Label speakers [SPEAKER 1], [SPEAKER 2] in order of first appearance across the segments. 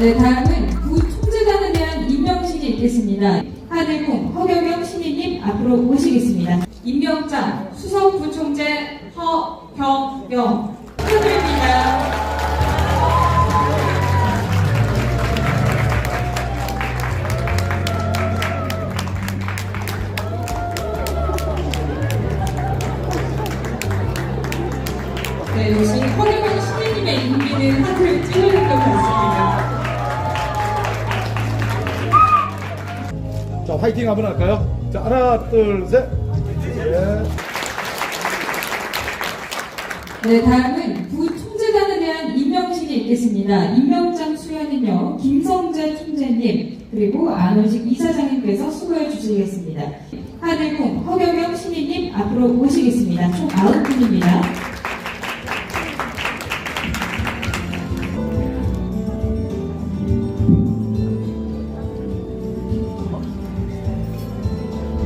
[SPEAKER 1] 네, 다음은 부총재단에 대한 임명식이 있겠습니다. 하늘궁 허경영 신임님 앞으로 모시겠습니다. 임명장 수석 부총재 허경영 축하드립니다. 네, 역시 허경영 신임님의 임기는 하트를 찔러줄 것 같습니다.
[SPEAKER 2] 자, 화이팅 한번 할까요? 자, 하나, 둘, 셋. 예.
[SPEAKER 1] 네, 다음은 부총재단에 대한 임명식이 있겠습니다. 임명장 수여는요, 김성재 총재님, 그리고 안원식 이사장님께서 수고해 주시겠습니다. 하늘궁 허경영 신임님 앞으로 모시겠습니다. 총 9분입니다.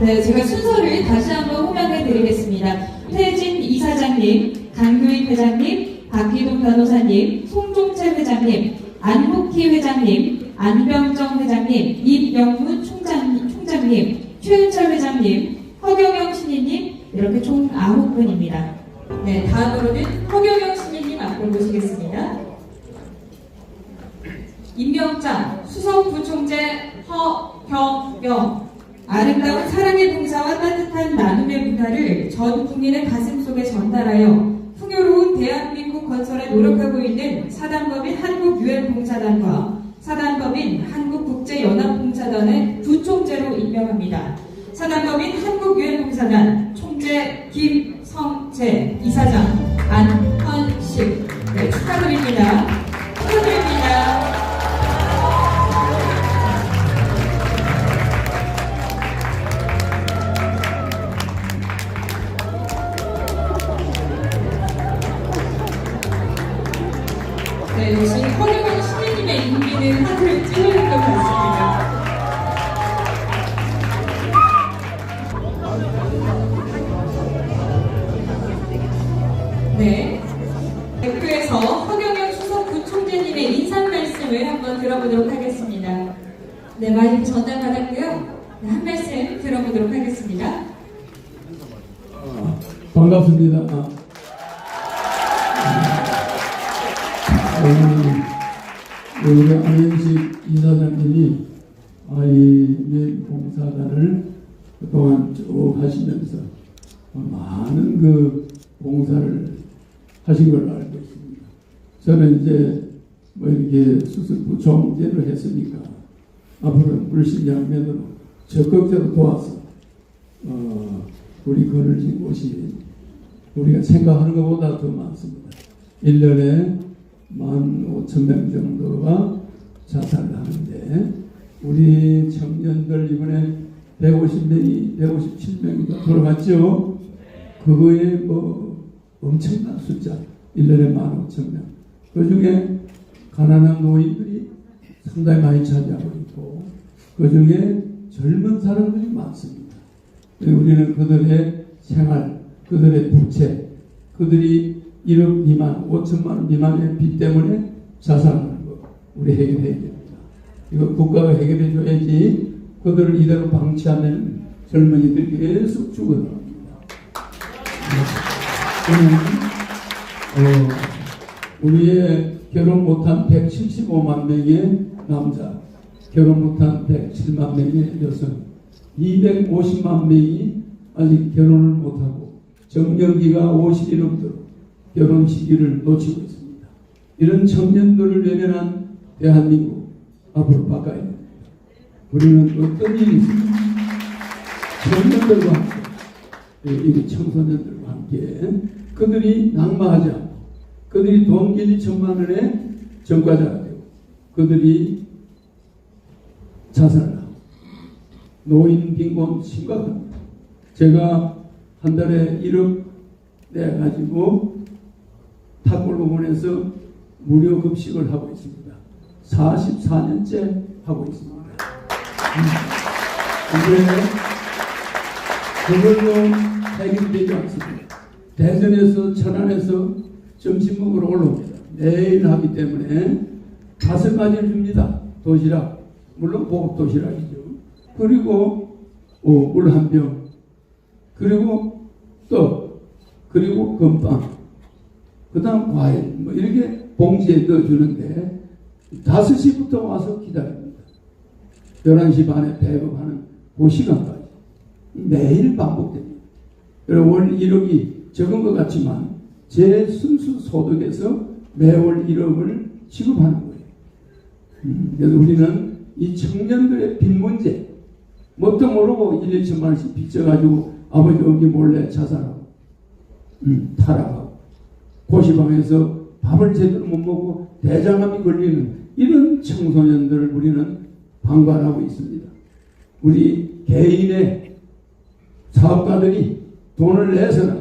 [SPEAKER 1] 네, 제가 순서를 다시 한번 호명해 드리겠습니다. 태진 이사장님, 강규익 회장님, 박기동 변호사님, 송종채 회장님, 안국희 회장님, 안병정 회장님, 임영문 총장, 총장님, 최은철 회장님, 허경영 신임님, 이렇게 총 9분입니다. 네, 다음으로는 허경영 신임님 앞으로 모시겠습니다. 임명장 수석 부총재 허경영 아름다운 사랑의 봉사와 따뜻한 나눔의 문화를 전 국민의 가슴 속에 전달하여 풍요로운 대한민국 건설에 노력하고 있는 사단법인 한국유엔봉사단과 사단법인 한국국제연합봉사단의 부총재로 임명합니다. 사단법인 한국유엔봉사단 총재 김성재 이사장 안헌식 네. 축하드립니다. 네, 역시 허경영 시민님의 임기는 하트를 찔러줄 것 같습니다. 네. 대표에서 허경영 수석 부총재님의 인사 말씀을 한번 들어보도록 하겠습니다. 네, 마이크 전달받았고요. 네, 한 말씀 들어보도록 하겠습니다.
[SPEAKER 3] 아, 반갑습니다. 아, 우리 안현식 이사장님이 아이의 봉사단을 그동안 쭉 하시면서 많은 그 봉사를 하신 걸로 알고 있습니다. 저는 이제 뭐 이렇게 수습부 총재를 했으니까 앞으로는 물신양면으로 적극적으로 도와서 어, 우리 그늘진 곳이 우리가 생각하는 것보다 더 많습니다. 1년에 15,000명 정도가 자살을 하는데 우리 청년들 이번에 150명이 157명이 돌아갔죠. 그거에 뭐 엄청난 숫자 1년에 15,000명. 그 중에 가난한 노인들이 상당히 많이 차지하고 있고 그 중에 젊은 사람들이 많습니다. 우리는 그들의 생활, 그들의 부채, 그들이 1억 미만, 5천만 원 미만의 빚 때문에 거 우리 해결해야 됩니다. 이거 국가가 해결해 줘야지 그들을 이대로 방치하면 젊은이들이 계속 죽어나갑니다. 저는 어, 우리의 결혼 못한 175만 명의 남자, 결혼 못한 107만 명의 여성, 250만 명이 아직 결혼을 못하고 정년기가 50이 넘도록 결혼 시기를 놓치고 있습니다. 이런 청년들을 외면한 대한민국 앞으로 바꿔야 됩니다. 우리는 어떤 일이 있습니까? 청년들과 함께, 예, 이 청소년들과 함께 그들이 낙마하지 않고 그들이 돈 길이 천만 원의 전과자가 되고 그들이 자살을 하고 노인 빈곤 심각합니다. 제가 한 달에 1억 내가지고 탁골공원에서 무료 급식을 하고 있습니다. 44년째 하고 있습니다. 그런데 그걸로 해결되지 않습니다. 대전에서 천안에서 점심 먹으러 올라옵니다. 매일 하기 때문에 다섯 가지를 줍니다. 도시락. 물론 고급 도시락이죠. 그리고 어, 물한 병. 그리고 떡. 그리고 금빵. 그 다음 과일. 뭐 이렇게 봉지에 넣어주는데 5시부터 와서 기다립니다. 11시 반에 배급하는 그 시간까지. 매일 반복됩니다. 월 1억이 적은 것 같지만 제 순수 소득에서 매월 1억을 지급하는 거예요. 음, 그래서 우리는 이 청년들의 빚 문제, 뭣도 모르고 1, 2천만 원씩 빚져가지고 아버지 어머니 몰래 자살하고, 음, 타락하고, 고시방에서 밥을 제대로 못 먹고 대장암이 걸리는 이런 청소년들을 우리는 방관하고 있습니다. 우리 개인의 사업가들이 돈을 내서는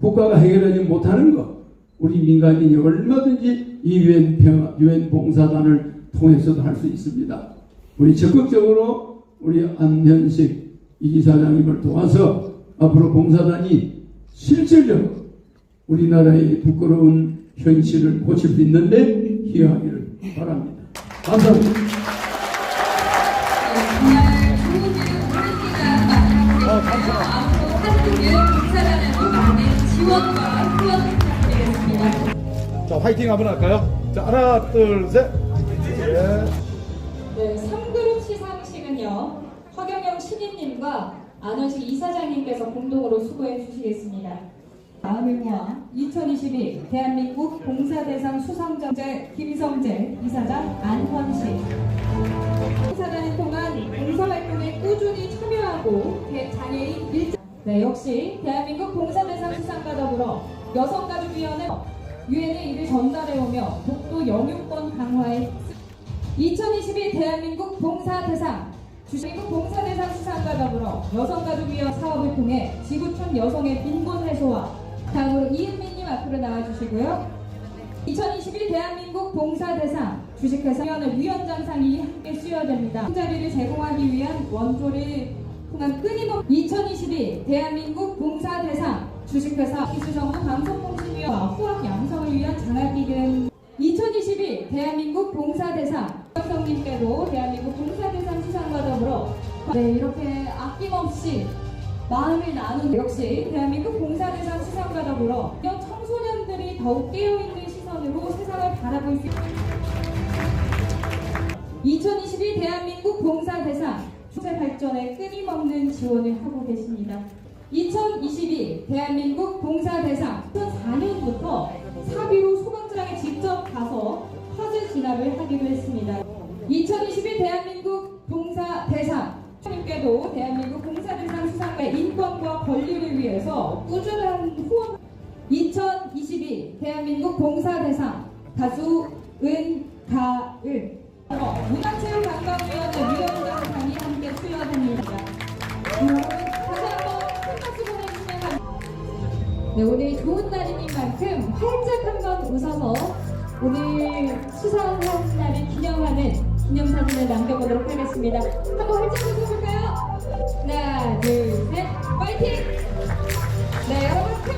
[SPEAKER 3] 국가가 해결하지 못하는 것, 우리 민간인이 얼마든지 이 유엔 평, 유엔 봉사단을 통해서도 할 수 있습니다. 우리 적극적으로 우리 안현식 이기사장님을 도와서 앞으로 봉사단이 실질적으로 우리나라의 부끄러운 현실을 고칠 수 있는데 기여하기를 바랍니다. 감사합니다.
[SPEAKER 1] 정말 좋은 일 오랜 기간
[SPEAKER 2] 어. 자, 화이팅 한번 할까요? 자, 하나, 둘, 셋. 예.
[SPEAKER 1] 네, 3그룹 시상식은요, 허경영 신임님과 안원식 이사장님께서 공동으로 수고해 주시겠습니다. 모아 2022 대한민국 봉사대상 수상자제 김성재 이사장 안헌식. 봉사단을 통한 봉사활동에 꾸준히 참여하고 대- 장애인 일자 네, 역시 대한민국 봉사대상 수상과 더불어 여성가족위원회 유엔에 이를 전달해오며 독도 영유권 강화에 2022 대한민국 봉사대상 주식국 봉사대상 수상과 더불어 여성가족위원 사업을 통해 지구촌 여성의 빈곤 해소와 다음으로 이은미님 앞으로 나와주시고요. 2021 대한민국 봉사대상 주식회사 위원회 위원장상이 함께 수여됩니다. 자리를 제공하기 위한 원조를 통한 끊임없 2022 대한민국 봉사대상 주식회사 기수정부 방송통신위원회와 후학 양성을 위한 장학기금 2022 대한민국 봉사대상 성님께도 대한민국 봉사대상 수상과 더불어 네 이렇게 아낌없이 마음을 나눈 역시 대한민국 봉사대상 수상과 더불어 여 청소년들이 더욱 깨어있는 시선으로 세상을 바라볼 수 있... 2022 대한민국 봉사대상 축제 발전에 끊임없는 지원을 하고 계십니다. 2022 대한민국 봉사대상 2004년부터 사비로 대한민국 봉사대상 가수 은가을 문화체육관광위원회 위원장상이 함께 수여됩니다. 네, 오늘 좋은 날인 만큼 활짝 한번 웃어서 오늘 수상한 날을 기념하는 기념사진을 남겨보도록 하겠습니다. 한번 활짝 웃어볼까요? 하나, 둘, 셋, 파이팅! 네, 여러분